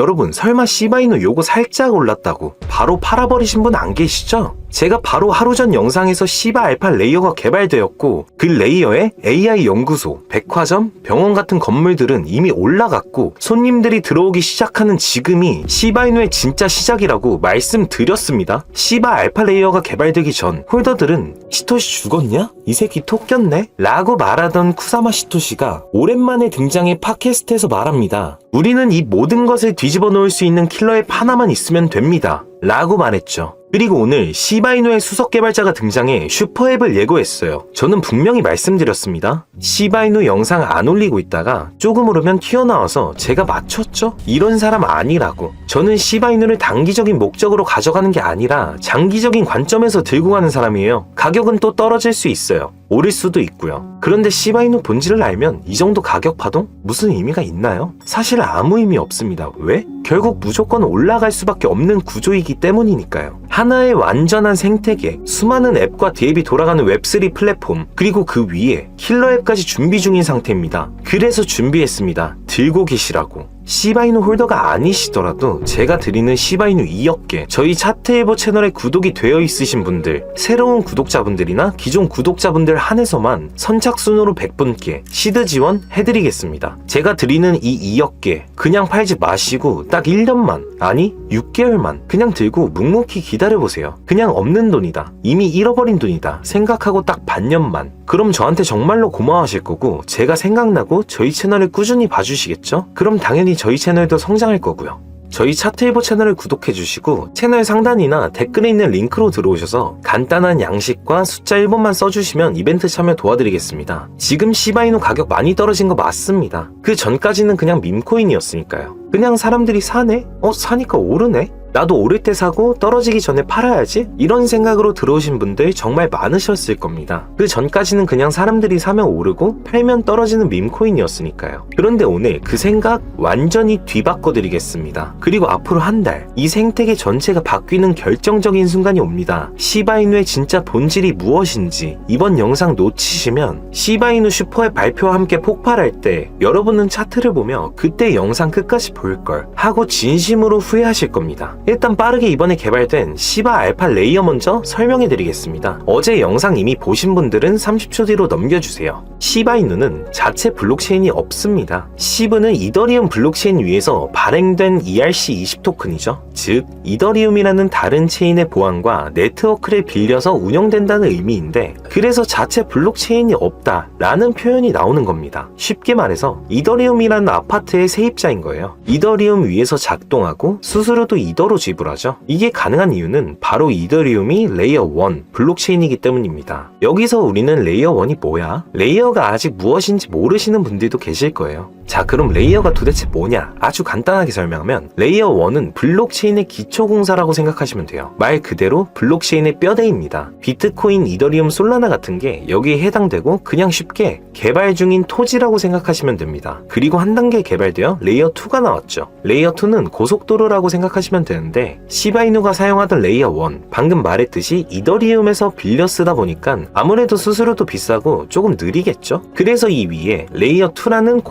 여러분 설마 시바이누 요거 살짝 올랐다고 바로 팔아버리신 분 안 계시죠? 제가 바로 하루 전 영상에서 시바 알파 레이어가 개발되었고 그 레이어에 AI 연구소, 백화점, 병원 같은 건물들은 이미 올라갔고 손님들이 들어오기 시작하는 지금이 시바이누의 진짜 시작이라고 말씀드렸습니다. 시바 알파 레이어가 개발되기 전 홀더들은 시토시 죽었냐? 이 새끼 토꼈네? 라고 말하던 쿠사마 시토시가 오랜만에 등장해 팟캐스트에서 말합니다. 우리는 이 모든 것을 뒤집어 놓을 수 있는 킬러의 하나만 있으면 됩니다. 라고 말했죠. 그리고 오늘 시바이누의 수석 개발자가 등장해 슈퍼앱을 예고했어요. 저는 분명히 말씀드렸습니다. 시바이누 영상 안 올리고 있다가 조금 오르면 튀어나와서 제가 맞췄죠? 이런 사람 아니라고. 저는 시바이누를 단기적인 목적으로 가져가는 게 아니라 장기적인 관점에서 들고 가는 사람이에요. 가격은 또 떨어질 수 있어요. 오를 수도 있고요. 그런데 시바이누 본질을 알면 이 정도 가격 파동 무슨 의미가 있나요? 사실 아무 의미 없습니다. 왜? 결국 무조건 올라갈 수밖에 없는 구조이기 때문이니까요. 하나의 완전한 생태계, 수많은 앱과 디앱이 돌아가는 웹3 플랫폼, 그리고 그 위에 킬러 앱까지 준비 중인 상태입니다. 그래서 준비했습니다. 들고 계시라고. 시바이누 홀더가 아니시더라도 제가 드리는 시바이누 2억 개, 저희 차트일보 채널에 구독이 되어 있으신 분들, 새로운 구독자분들이나 기존 구독자분들 한해서만 선착순으로 100분께 시드 지원 해드리겠습니다. 제가 드리는 이 2억 개, 그냥 팔지 마시고 딱 1년만, 아니 6개월만 그냥 들고 묵묵히 기다려보세요. 그냥 없는 돈이다. 이미 잃어버린 돈이다. 생각하고 딱 반년만. 그럼 저한테 정말로 고마워하실 거고 제가 생각나고 저희 채널을 꾸준히 봐주시겠죠? 그럼 당연히 저희 채널도 성장할 거고요. 저희 차트일보 채널을 구독해주시고 채널 상단이나 댓글에 있는 링크로 들어오셔서 간단한 양식과 숫자 1번만 써주시면 이벤트 참여 도와드리겠습니다. 지금 시바이누 가격 많이 떨어진 거 맞습니다. 그 전까지는 그냥 밈코인이었으니까요. 그냥 사람들이 사네? 어, 사니까 오르네? 나도 오를 때 사고 떨어지기 전에 팔아야지? 이런 생각으로 들어오신 분들 정말 많으셨을 겁니다. 그 전까지는 그냥 사람들이 사면 오르고 팔면 떨어지는 밈코인이었으니까요. 그런데 오늘 그 생각 완전히 뒤바꿔 드리겠습니다. 그리고 앞으로 한 달, 이 생태계 전체가 바뀌는 결정적인 순간이 옵니다. 시바이누의 진짜 본질이 무엇인지 이번 영상 놓치시면 시바이누 슈퍼의 발표와 함께 폭발할 때 여러분은 차트를 보며 그때 영상 끝까지 볼 걸 하고 진심으로 후회하실 겁니다. 일단 빠르게 이번에 개발된 시바 알파 레이어 먼저 설명해 드리겠습니다. 어제 영상 이미 보신 분들은 30초 뒤로 넘겨주세요. 시바이누는 자체 블록체인이 없습니다. 시브는 이더리움 블록체인 위에서 발행된 ERC20 토큰이죠. 즉, 이더리움이라는 다른 체인의 보안과 네트워크를 빌려서 운영된다는 의미인데, 그래서 자체 블록체인이 없다 라는 표현이 나오는 겁니다. 쉽게 말해서 이더리움이라는 아파트의 세입자인 거예요. 이더리움 위에서 작동하고 수수료도 이더 로 지불하죠. 이게 가능한 이유는 바로 이더리움이 레이어 1 블록체인이기 때문입니다. 여기서 우리는 레이어 1이 뭐야? 레이어가 아직 무엇인지 모르시는 분들도 계실 거예요. 자, 그럼 레이어가 도대체 뭐냐? 아주 간단하게 설명하면 레이어 1은 블록체인의 기초 공사라고 생각하시면 돼요. 말 그대로 블록체인의 뼈대입니다. 비트코인, 이더리움, 솔라나 같은 게 여기에 해당되고 그냥 쉽게 개발 중인 토지라고 생각하시면 됩니다. 그리고 한 단계 개발되어 레이어 2가 나왔죠. 레이어 2는 고속도로라고 생각하시면 되는데 시바이누가 사용하던 레이어 1 방금 말했듯이 이더리움에서 빌려 쓰다 보니까 아무래도 수수료도 비싸고 조금 느리겠죠? 그래서 이 위에 레이어 2라는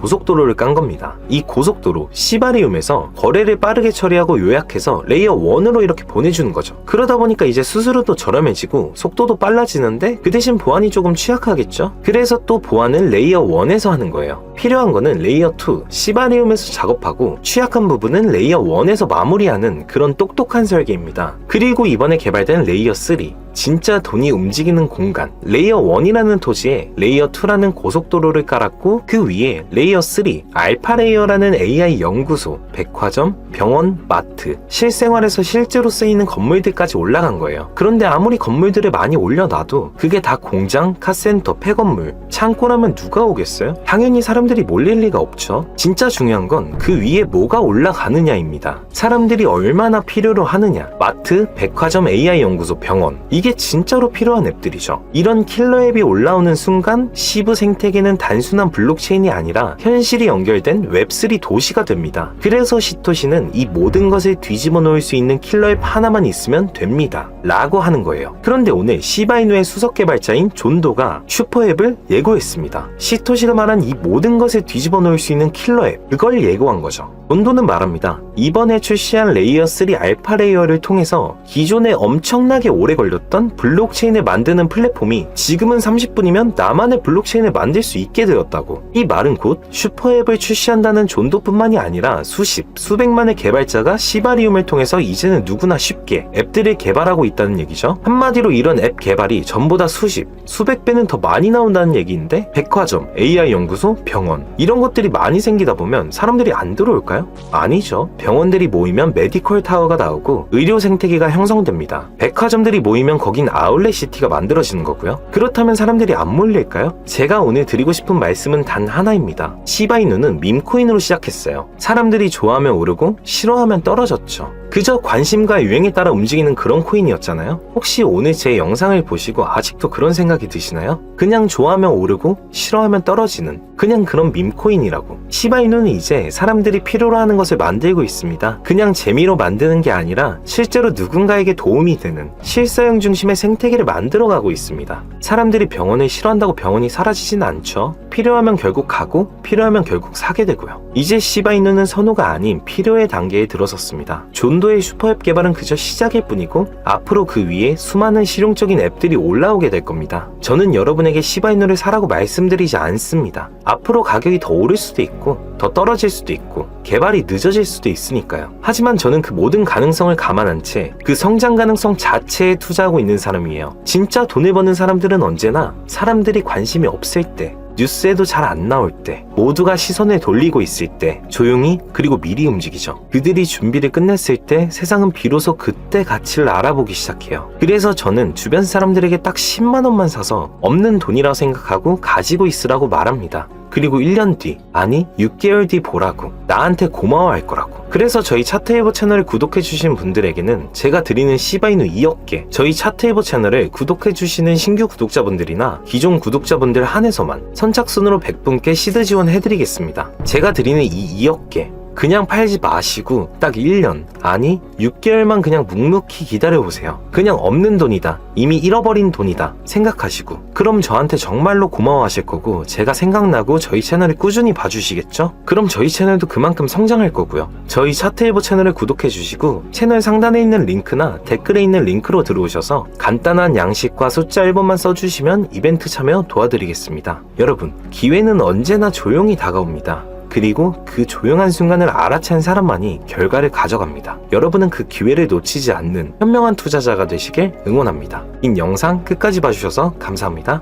고속도로를 깐 겁니다. 이 고속도로 시바리움에서 거래를 빠르게 처리하고 요약해서 레이어 1으로 이렇게 보내주는 거죠. 그러다 보니까 이제 수수료도 저렴해지고 속도도 빨라지는데 그 대신 보안이 조금 취약하겠죠? 그래서 또 보안을 레이어 1에서 하는 거예요. 필요한 거는 레이어 2 시바리움에서 작업하고 취약한 부분은 레이어 1에서 마무리하는 그런 똑똑한 설계입니다. 그리고 이번에 개발된 레이어 3 진짜 돈이 움직이는 공간 레이어 1이라는 토지에 레이어 2라는 고속도로를 깔았고 그 위에 레이어 3 알파 레이어라는 AI 연구소, 백화점, 병원, 마트 실생활에서 실제로 쓰이는 건물들까지 올라간 거예요. 그런데 아무리 건물들을 많이 올려놔도 그게 다 공장, 카센터, 폐건물, 창고라면 누가 오겠어요? 당연히 사람 들이 몰릴 리가 없죠. 진짜 중요한 건 그 위에 뭐가 올라가느냐입니다. 사람들이 얼마나 필요로 하느냐. 마트, 백화점, AI 연구소, 병원 이게 진짜로 필요한 앱들이죠. 이런 킬러 앱이 올라오는 순간 시브 생태계는 단순한 블록체인이 아니라 현실이 연결된 웹3 도시가 됩니다. 그래서 시토시는 이 모든 것을 뒤집어 놓을 수 있는 킬러 앱 하나만 있으면 됩니다. 라고 하는 거예요. 그런데 오늘 시바이누의 수석 개발자인 존도가 슈퍼 앱을 예고했습니다. 시토시가 말한 이 모든 것을 뒤집어 놓을 수 있는 킬러 앱, 그걸 예고한 거죠. 본도는 말합니다. 이번에 출시한 레이어 3 알파 레이어를 통해서 기존에 엄청나게 오래 걸렸던 블록체인을 만드는 플랫폼이 지금은 30분이면 나만의 블록체인을 만들 수 있게 되었다고. 이 말은 곧 슈퍼앱을 출시한다는 존도뿐만이 아니라 수십, 수백만의 개발자가 시바리움을 통해서 이제는 누구나 쉽게 앱들을 개발하고 있다는 얘기죠. 한마디로 이런 앱 개발이 전보다 수십, 수백 배는 더 많이 나온다는 얘기인데 백화점, AI 연구소, 병원 이런 것들이 많이 생기다 보면 사람들이 안 들어올까요? 아니죠. 병원들이 모이면 메디컬 타워가 나오고 의료 생태계가 형성됩니다. 백화점들이 모이면 거긴 아울렛 시티가 만들어지는 거고요. 그렇다면 사람들이 안 몰릴까요? 제가 오늘 드리고 싶은 말씀은 단 하나입니다. 시바이누는 밈코인으로 시작했어요. 사람들이 좋아하면 오르고 싫어하면 떨어졌죠. 그저 관심과 유행에 따라 움직이는 그런 코인이었잖아요. 혹시 오늘 제 영상을 보시고 아직도 그런 생각이 드시나요? 그냥 좋아하면 오르고 싫어하면 떨어지는 그냥 그런 밈코인이라고. 시바이누는 이제 사람들이 필요로 하는 것을 만들고 있습니다. 그냥 재미로 만드는 게 아니라 실제로 누군가에게 도움이 되는 실사용 중심의 생태계를 만들어가고 있습니다. 사람들이 병원을 싫어한다고 병원이 사라지진 않죠. 필요하면 결국 가고 필요하면 결국 사게 되고요. 이제 시바이누는 선호가 아닌 필요의 단계에 들어섰습니다. 존 도의 슈퍼앱 개발은 그저 시작일 뿐이고 앞으로 그 위에 수많은 실용적인 앱들이 올라오게 될 겁니다. 저는 여러분에게 시바이누를 사라고 말씀드리지 않습니다. 앞으로 가격이 더 오를 수도 있고 더 떨어질 수도 있고 개발이 늦어질 수도 있으니까요. 하지만 저는 그 모든 가능성을 감안한 채 그 성장 가능성 자체에 투자하고 있는 사람이에요. 진짜 돈을 버는 사람들은 언제나 사람들이 관심이 없을 때 뉴스에도 잘 안 나올 때, 모두가 시선을 돌리고 있을 때, 조용히 그리고 미리 움직이죠. 그들이 준비를 끝냈을 때 세상은 비로소 그때 가치를 알아보기 시작해요. 그래서 저는 주변 사람들에게 딱 10만원만 사서 없는 돈이라고 생각하고 가지고 있으라고 말합니다. 그리고 1년 뒤, 아니 6개월 뒤 보라고 나한테 고마워할 거라고. 그래서 저희 차트헤버 채널을 구독해주신 분들에게는 제가 드리는 시바이누 2억 개, 저희 차트헤버 채널을 구독해주시는 신규 구독자분들이나 기존 구독자분들 한해서만 선착순으로 100분께 시드 지원해드리겠습니다. 제가 드리는 이 2억 개, 그냥 팔지 마시고 딱 1년 아니 6개월만 그냥 묵묵히 기다려보세요. 그냥 없는 돈이다. 이미 잃어버린 돈이다. 생각하시고 그럼 저한테 정말로 고마워하실 거고 제가 생각나고 저희 채널을 꾸준히 봐주시겠죠? 그럼 저희 채널도 그만큼 성장할 거고요. 저희 차트일보 채널을 구독해 주시고 채널 상단에 있는 링크나 댓글에 있는 링크로 들어오셔서 간단한 양식과 숫자 1번만 써주시면 이벤트 참여 도와드리겠습니다. 여러분 기회는 언제나 조용히 다가옵니다. 그리고 그 조용한 순간을 알아챈 사람만이 결과를 가져갑니다. 여러분은 그 기회를 놓치지 않는 현명한 투자자가 되시길 응원합니다. 이 영상 끝까지 봐주셔서 감사합니다.